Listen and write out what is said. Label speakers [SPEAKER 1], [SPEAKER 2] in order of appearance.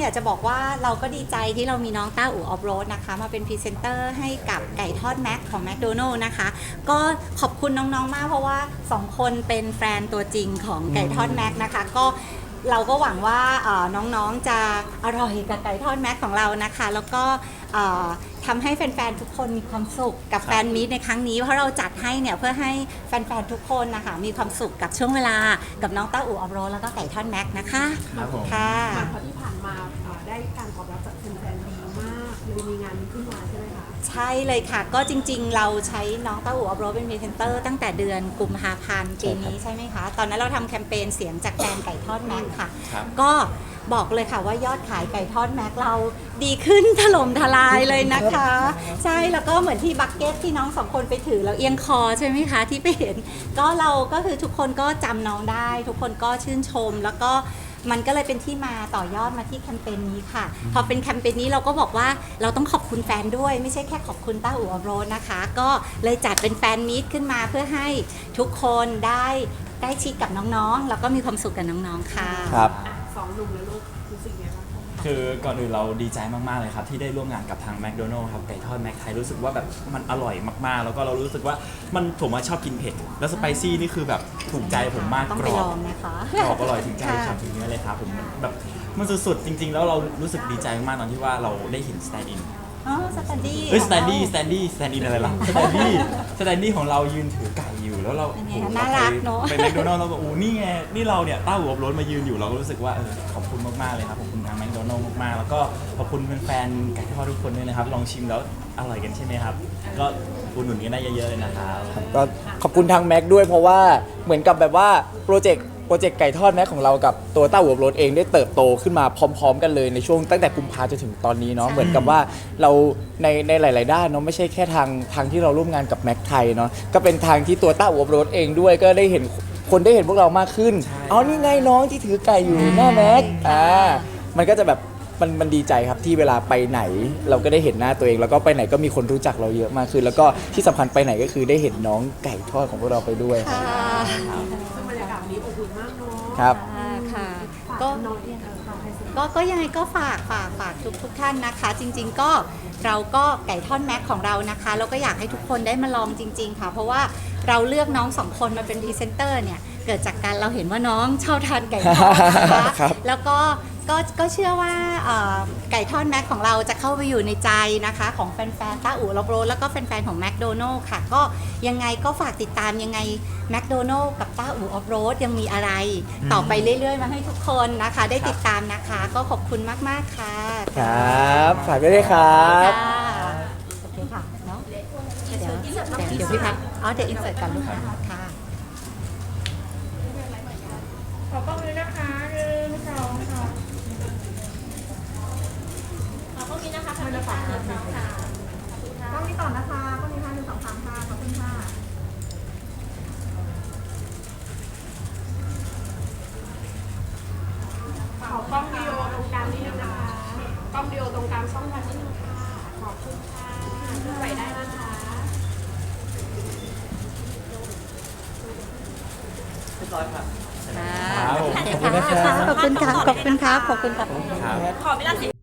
[SPEAKER 1] อยากจะบอกว่าเราก็ดีใจที่เรามีน้องต้าอู่ออฟโรดนะคะ มาเป็นพรีเซนเตอร์ให้กับไก่ทอดแม็กของแมคโดนัลล์นะคะ ก็ขอบคุณน้องๆมากเพราะว่า 2 คนเป็นแฟนตัวจริงของไก่ทอดแม็กนะคะ ก็ เราก็หวังว่าเอ่อน้องๆจะอร่อยกับไก่ทอดแม็กของเรานะคะ แล้วก็เอ่อทำให้แฟนๆทุกคนมีความสุขกับแฟนมีตในครั้งนี้เพราะเราจัดให้เนี่ยเพื่อให้แฟนๆทุกคนนะคะมีความสุขกับช่วงเวลากับน้องต้าอู่ออฟโรดแล้วก็ไก่ทอดแม็กนะคะ
[SPEAKER 2] ครับผม
[SPEAKER 1] ค่ะ
[SPEAKER 3] งานพอที่ผ่านมาเอ่อได้การตอบรับจากแฟนๆดี มากเลยมีงานนี้ขึ้นมาใช่ไหมคะ
[SPEAKER 1] ใช่เลยค่ะ ก็จริงๆ เราใช้น้องเต้าหู้ออฟโรดเป็นพรีเซนเตอร์ตั้งแต่เดือนกุมภาพันธ์ปีนี้ใช่ไหมคะ ตอนนั้นเราทำแคมเปญเสียงจากแฟนไก่ทอดแม็กค่ะ
[SPEAKER 2] ครับ
[SPEAKER 1] ก็บอกเลยค่ะว่ายอดขายไก่ทอดแม็กเราดีขึ้นถล่มทลายเลยนะคะ ใช่แล้วก็เหมือนที่บักเก็ตที่น้องสองคนไปถือแล้วเอียงคอใช่ไหมคะที่ไปเห็น ก็เราก็คือทุกคนก็จำน้องได้ ทุกคนก็ชื่นชมแล้วก็ มันก็เลยเป็นที่มาต่อยอดมาที่แคมเปญนี้ค่ะ พอเป็นแคมเปญนี้เราก็บอกว่าเราต้องขอบคุณแฟนด้วย ไม่ใช่แค่ขอบคุณต้าอู่ออฟโรดนะคะ ก็เลยจัดเป็นแฟนมีตขึ้นมาเพื่อให้ทุกคนได้ได้ชิดกับน้องๆ แล้วก็มีความสุขกับน้องๆค่ะ
[SPEAKER 2] ครับ
[SPEAKER 3] อะสองหนุ่มแล้วลูกรู้สึกไงบ้าง คะ
[SPEAKER 2] คือก่อนอื่นเราดีใจมากๆเลยครับ ที่ได้ร่วมงานกับทางแมคโดนัลล์ครับไก่ทอดแม็กไทยรู้สึกว่าแบบมันอร่อยมากๆ แล้วก็เรารู้สึกว่ามันผมว่าชอบกินเผ็ด แล้วสไปซี่นี่คือแบบถูกใจผมมาก
[SPEAKER 1] ต้อง
[SPEAKER 2] ก
[SPEAKER 1] ไป
[SPEAKER 2] รอ
[SPEAKER 1] ล
[SPEAKER 2] บ
[SPEAKER 1] องนะคะ
[SPEAKER 2] กรอบอร่อยถึงใจ
[SPEAKER 1] ค่ะ
[SPEAKER 2] ครับถึงเนื้อเลยครับผมแบบมันสุดๆจริง ๆ แล้วเรารู้สึกดีใจมากตอนที่ว่าเราได้เห็นสแตนด์อิน
[SPEAKER 1] อ๋อสแตนดี้
[SPEAKER 2] เฮ้ยสแตนดี้สแตนดี้สแตนดี้อะไรล่ะสแตนดี้สแตนดี้ของเรายืนถือไก่อยู่แล้วเรา
[SPEAKER 1] เป็นไง
[SPEAKER 2] โอ้โห
[SPEAKER 1] น่ารักเนอะ
[SPEAKER 2] ไปแมคโดนัลล์เราก็อู้นี่ไงนี่เราเนี่ยต้าหัวรถมายืนอยู่เราก็รู้สึกว่าเออขอบคุณมากๆเลยครับขอบคุณทางแมคโดนัลล์มากๆแล้วก็ขอบคุณแฟนๆไก่ทอดทุกคนด้วยนะครับลองชิมแล้วอร่อยกันใช่ไหมครับ ก็อุดหนุนกันได้เยอะๆเลยนะครับ
[SPEAKER 4] ก็ขอบคุณทางแม็กด้วยเพราะว่าเหมือนกับแบบว่าโปรเจกต์ โปรเจกต์ไก่ทอดแม็กของเรากับตัวต้าหัวรถเองได้เติบโตขึ้นมาพร้อม ๆ กันเลยในช่วงตั้งแต่กุมภาจนถึงตอนนี้เนาะ
[SPEAKER 1] ใช่
[SPEAKER 4] เหมือนกับว่าเราในในหลาย ๆ ด้านเนาะไม่ใช่แค่ทางทางที่เราร่วมงานกับแม็กไทยเนาะก็เป็นทางที่ตัวต้าหัวรถเองด้วยก็ได้เห็นคนได้เห็นพวกเรามากขึ้น
[SPEAKER 2] ใช่
[SPEAKER 4] เอานี่ไงน้องที่ถือไก่อยู่หน้าแม็กอ่ามันก็จะแบบมันมันดีใจครับที่เวลาไปไหน เราก็ได้เห็นหน้าตัวเอง แล้วก็ไปไหนก็มีคนรู้จักเราเยอะมากขึ้น แล้วก็ที่สำคัญไปไหนก็คือได้เห็นน้องไก่ทอดของพวกเราไปด้วย
[SPEAKER 1] ค่ะ
[SPEAKER 3] ซึ่งบรร
[SPEAKER 4] ครับ
[SPEAKER 1] อ่าค่ะ
[SPEAKER 3] ฝาก
[SPEAKER 1] ก็
[SPEAKER 3] น้องเอียนเออฝากใครสิ
[SPEAKER 1] ก็ก็ยังไงก็ฝากฝากฝากทุกทุกท่านนะคะ จริง ๆ ก็เราก็ไก่ทอดแม็กของเรานะคะแล้วก็อยากให้ทุกคนได้มาลองจริง ๆ ค่ะ เพราะว่า เราเลือกน้องสองคนมาเป็นพรีเซนเตอร์เนี่ยเกิดจากการเราเห็นว่าน้องชอบทานไก่ทอดนะคะ
[SPEAKER 4] ครับ
[SPEAKER 1] แล้วก็ก็ก็เชื่อว่าเอ่อไก่ทอดแม็กของเราจะเข้าไปอยู่ในใจนะคะ ของแฟนๆต้าอู่ลบโรแล้วก็แฟนๆของแมคโดนัลล์ค่ะ ก็ยังไงก็ฝากติดตามยังไงแมคโดนัลล์กับต้าอู่ออฟโรดยังมีอะไร ต่อไปเรื่อยๆ มาให้ทุกคนนะคะ ได้ติดตามนะคะ ก็ขอบคุณมากๆค่ะ
[SPEAKER 4] ครับ ฝากด้วยด้วยครับ
[SPEAKER 1] เดี๋ยวเดี๋ยวเดี๋ยวพี่พักอ๋อเดี๋ยวอินเสิร์ตกันลูกค้าค่ะ
[SPEAKER 5] ขอกล้องเลยนะคะหนึ่งสองสามขอกล้องนี้นะคะทำนะคะหนึ่งสองสาม
[SPEAKER 3] กล้องนี้ต่อนะคะกล้องนี้ค่ะหนึ่งสองสามค่ะขอบคุณค่ะขอกล้องวิดีโอตรงกลางนิดนึงนะคะกล้องวิดีโอตรงกลางช่องวันนิดนึงค่ะขอบคุณค่ะขึ้นไหวได้นะคะ
[SPEAKER 2] ครับผม
[SPEAKER 1] ขอบคุณค่ะขอบคุณครับ ขอบคุณครับ ขอบคุณครับ
[SPEAKER 2] ครับ
[SPEAKER 5] ขอเวลาสิ